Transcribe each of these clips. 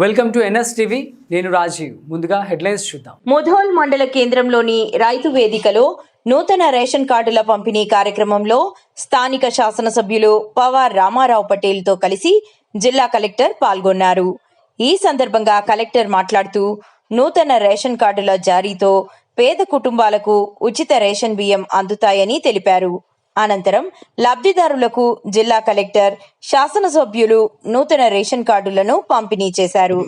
Welcome to NS TV నేను రాజీవ్. ముందుగా headlines చూద్దాం. ముధోల్ మండల కేంద్రంలోని రైతు వేదికలో నూతన రేషన్ కార్డుల పంపిణీ కార్యక్రమంలో స్థానిక శాసనసభ్యులు పవార్ రామారావు పటేల్తో కలిసి జిల్లా కలెక్టర్ పాల్గొన్నారు. ఈ సందర్భంగా కలెక్టర్ మాట్లాడుతూ నూతన రేషన్ కార్డుల జారీతో పేద కుటుంబాలకు ఉచిత రేషన్ బియ్యం అందుతాయని తెలిపారు. అనంతరం లబ్ధిదారులకు జిల్లా కలెక్టర్ శాసనసభ్యులు నూతన రేషన్ కార్డులను పంపిణీ చేశారు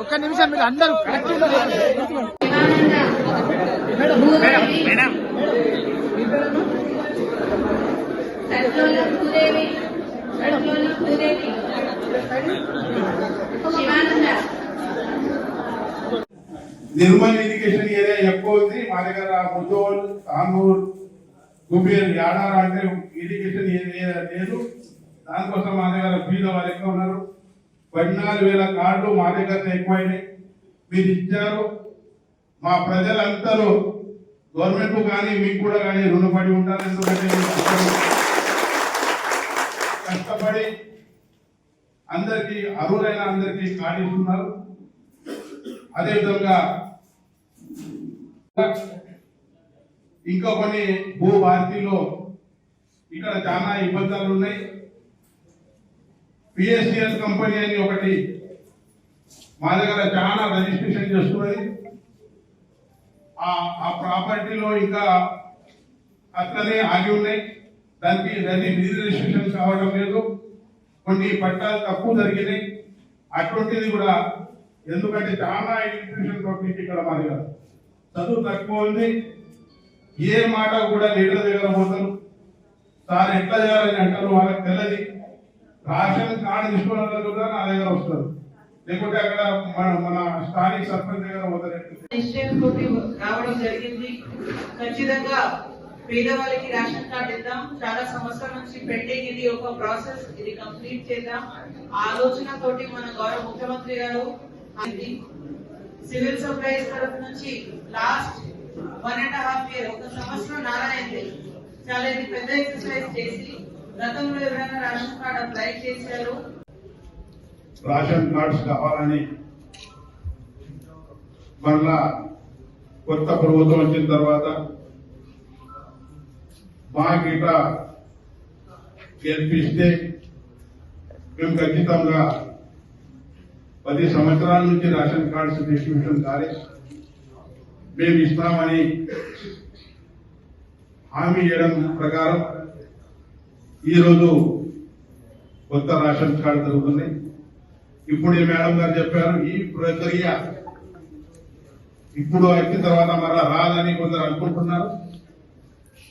ఒక్క నిమిషం మీరు అందరూ కరెక్ట్ నిర్మల్ ఇరిగేషన్ ఏరియా ఎక్కువ ఉంది. మా దగ్గర ముద్దోల్ తాంగూర్ గుబేర్ యాడార్ అంటే ఇరిగేషన్ ఏరియా లేదు. దానికోసం మా దగ్గర బీద వారు ఎక్కువ ఉన్నారు. పద్నాలుగు వేల కార్డులు మా దగ్గర ఎక్కువైనాయి. మీరు ఇచ్చారు. మా ప్రజలందరూ గవర్నమెంట్ కానీ మీకు కూడా కానీ రుణపడి ఉంటారు. ఎందుకంటే కష్టపడి అందరికీ అర్హులైన అందరికీ కానిస్తున్నారు ఇస్తున్నారు అదేవిధంగా ఇంకా కొన్ని భూ భారతిలో ఇక్కడ చాలా ఇబ్బందులు ఉన్నాయి. పిఎస్సిఎస్ కంపెనీ అని ఒకటి మా దగ్గర చాలా రిజిస్ట్రేషన్ చేస్తున్నది. ఆ ఆ ప్రాపర్టీలో ఇంకా అట్లనే ఆగి ఉన్నాయి. దానికి రిజిస్ట్రేషన్ కావడం లేదు. కొన్ని పట్టాలు తక్కువ జరిగినాయి. అటువంటిది కూడా ఎందుకంటే చాలా ఇన్స్టిట్యూషన్ పబ్లిక్ ఇక్కడ మాది కాదు చదువు తక్కువ ఉంది. ఏ మాట కూడా లీడర్ దగ్గర పోతారు. సార్ ఎట్లా చేయాలని అంటారు వాళ్ళకి తెలియదు రాషన్ కార్డు తీసుకున్న కూడా నా దగ్గర వస్తారు లేకుంటే అక్కడ మన మన స్థానిక సర్పంచ్ దగ్గర పోతారు. రావడం జరిగింది. ఖచ్చితంగా పేదవాళ్ళకి రేషన్ కార్డు ఇద్దాం. చాలా సంవత్సరాల నుంచి పెండింగ్ ఇది ఒక ప్రాసెస్ ఇది కంప్లీట్ చేద్దాం. ఆలోచన తోటి మన గౌరవ ముఖ్యమంత్రి గారు అది సివిల్ సప్లైస్ తరఫు నుంచి last one and half year ఒక సంవత్సరం నారాయణది చాలా ఇది పెద్ద ఎక్సర్సైజ్ చేసి గతంలో ఎవరైనా రేషన్ కార్డు అప్లై చేశారు? రేషన్ కార్డ్స్ కావాలని మళ్ళా కొత్త ప్రభుత్వం వచ్చిన తర్వాత మా గెలిపిస్తే మేము ఖచ్చితంగా పది సంవత్సరాల నుంచి రేషన్ కార్డ్స్ డిస్ట్రిబ్యూషన్ కాలే మేము ఇస్తామని హామీ ఇవ్వడం ప్రకారం ఈరోజు కొత్త రేషన్ కార్డు జరుగుతుంది ఇప్పుడు మేడం గారు చెప్పారు ఈ ప్రక్రియ ఇప్పుడు అయిన తర్వాత మరలా రాదని కొందరు అనుకుంటున్నారు.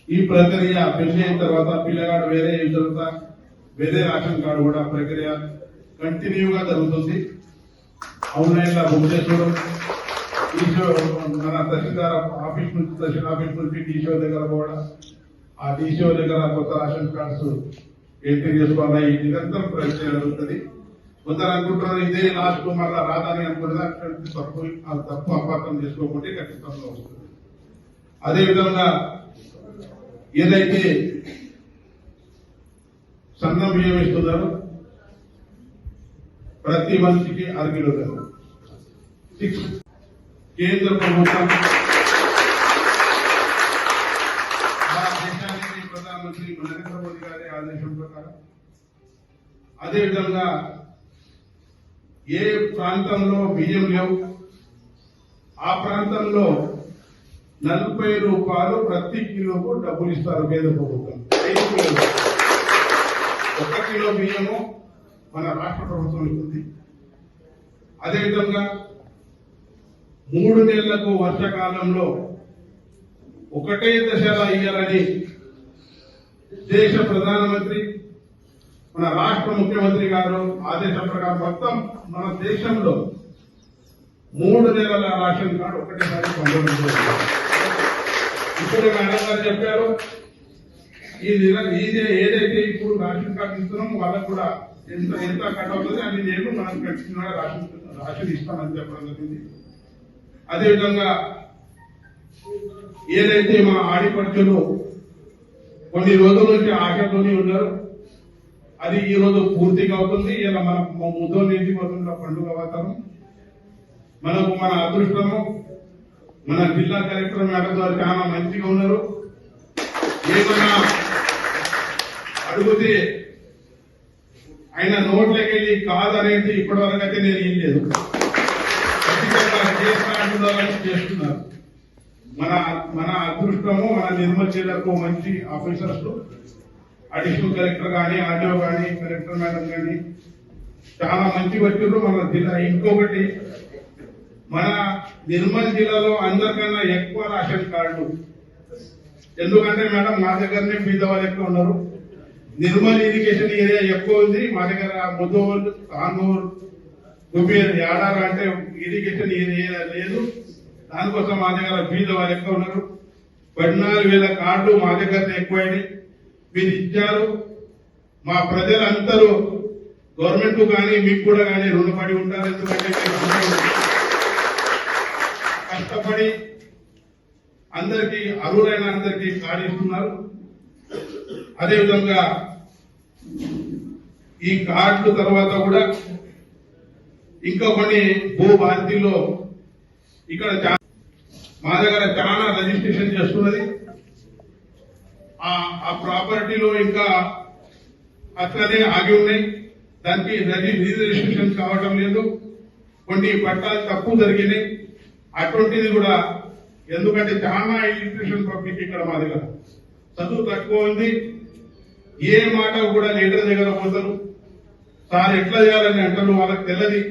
ఈ ప్రక్రియ పెళ్ళి అయిన తర్వాత పిల్లగాడు వేరే అయిన తర్వాత వేరే రేషన్ కార్డు కూడా ప్రక్రియ కంటిన్యూగా జరుగుతుంది. ఆన్లైన్ బుక్ చేసుకోవడం టీషో మన తహసీల్దార్ ఆఫీస్ నుంచి తహసీల్ ఆఫీస్ నుంచి టీషో దగ్గర పోవడం ఆ టీషో దగ్గర కొత్త రేషన్ కార్డ్స్ ఎంట్రీ చేసుకోవాలి. ఈ నిరంతరం ప్రక్రియ జరుగుతుంది. కొందరు అనుకుంటున్నారు ఇదే లాస్ట్ మళ్ళా రాదని అనుకుంటున్నా తప్పు తప్పు అపార్థం చేసుకోకుంటే ఖచ్చితంగా వస్తుంది. అదేవిధంగా ఏదైతే సన్నం బియ్యం ఇస్తున్నారో ప్రతి మనిషికి అరకిలో సిక్స్. కేంద్ర ప్రభుత్వం దేశానికి ప్రధానమంత్రి నరేంద్ర మోదీ గారి ఆదేశం ప్రకారం అదేవిధంగా ఏ ప్రాంతంలో బియ్యం లేవు ఆ ప్రాంతంలో నలభై రూపాయలు ప్రతి కిలోకు డబ్బులు ఇస్తారు కేంద్ర ప్రభుత్వం. ఐదు కిలోలు. ఒక కిలో బియ్యము మన రాష్ట్ర ప్రభుత్వం ఇస్తుంది. అదేవిధంగా మూడు నెలలకు వర్షాకాలంలో ఒకటే దశలా ఇయ్యాలని దేశ ప్రధానమంత్రి మన రాష్ట్ర ముఖ్యమంత్రి గారు ఆదేశం ప్రకారం మొత్తం మన దేశంలో మూడు నెలల రేషన్ కార్డు ఒకటేసారి పంపించారు ఇప్పుడు మేడం గారు చెప్పారు. ఈ నిర- ఇది ఏదైతే ఇప్పుడు రేషన్ కార్డు ఇస్తున్నామో వాళ్ళకు కూడా ఎంత ఎంత కట్ అవుతుంది అని నేను మనం ఖచ్చితంగా రేషన్ రేషన్ ఇస్తామని చెప్పడం జరిగింది. అదేవిధంగా ఏదైతే మా ఆడిపడుతులు కొన్ని రోజుల నుంచి ఆశతోనే ఉన్నారు అది ఈ రోజు పూర్తిగా అవుతుంది. ఇలా మన ముద్దో నీటి పండుగ వాతావరణం. మనకు మన అదృష్టము మన జిల్లా కలెక్టర్ మేడం గారు చాలా మంచిగా ఉన్నారు. ఏమన్నా అడిగితే ఆయన నోట్లకి వెళ్ళి కాదనేది ఇప్పటి వరకు అయితే నేను ఏం లేదు. చేస్తున్నారు. మన మన అదృష్టము మన నిర్మల్ జిల్లాకు మంచి ఆఫీసర్స్. అడిషనల్ కలెక్టర్ కానీ ఆర్డీఓ కానీ కలెక్టర్ మేడం కానీ చాలా మంచి వచ్చారు మన జిల్లా. ఇంకొకటి మన నిర్మల్ జిల్లాలో అందరికన్నా ఎక్కువ రేషన్ కార్డు. ఎందుకంటే మేడం మా దగ్గరనే బీద వాళ్ళు ఎక్కువ ఉన్నారు. నిర్మల్ ఇరిగేషన్ ఏరియా ఎక్కువ ఉంది. మా దగ్గర ముదోల్ కానూర్ కుబేర్ యాడార్ అంటే ఇరిగేషన్ ఏరియా లేదు. దానికోసం మా దగ్గర బీద వాళ్ళు ఎక్కువ ఉన్నారు. పద్నాలుగు వేల కార్డు మా దగ్గర ఎక్కువైనాయి. మీరు ఇచ్చారు. మా ప్రజలందరూ గవర్నమెంట్ కానీ మీకు కూడా కానీ రుణపడి ఉంటారు. ఎందుకంటే కష్టపడి అందరికీ అరువులైన అందరికీ కార్డు ఇస్తున్నారు అదేవిధంగా ఈ కార్డు తర్వాత కూడా ఇంకా కొన్ని భూ బాధితుల్లో ఇక్కడ మా దగ్గర చాలా రిజిస్ట్రేషన్ చేస్తున్నది. ఆ ఆ ప్రాపర్టీలో ఇంకా అట్లనే ఆగి ఉన్నాయి. దానికి రజి- రిజిస్ట్రేషన్ కావటం లేదు. కొన్ని పట్టాలు తక్కువ జరిగినాయి. అటువంటిది కూడా ఎందుకంటే చాలా ఎడ్యుకేషన్ పబ్లిక్ ఇక్కడ మా దగ్గర చదువు తక్కువ ఉంది. ఏ మాట కూడా లీడర్ దగ్గర పోతారు. సార్ ఎట్లా చేయాలని అంటారు వాళ్ళకి తెలియదు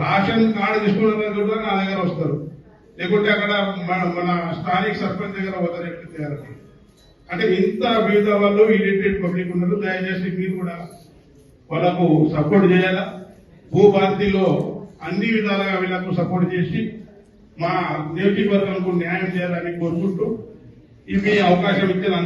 రాషన్ కార్డు తీసుకున్న కూడా నా దగ్గర వస్తారు. లేకుంటే అక్కడ మన మన స్థానిక సర్పంచ్ దగ్గర పోతారు ఎట్లా చేయాలని. అంటే ఇంత వివిధ వాళ్ళు ఇలిటరేట్ పబ్లిక్ ఉన్నారు. దయచేసి మీరు కూడా వాళ్ళకు సపోర్ట్ చేయాలా? భూ అన్ని విధాలుగా వీళ్ళకు సపోర్ట్ చేసి మా నియోజకవర్గంకు న్యాయం చేయాలని కోరుకుంటూ ఇవి మీ అవకాశం ఇచ్చిన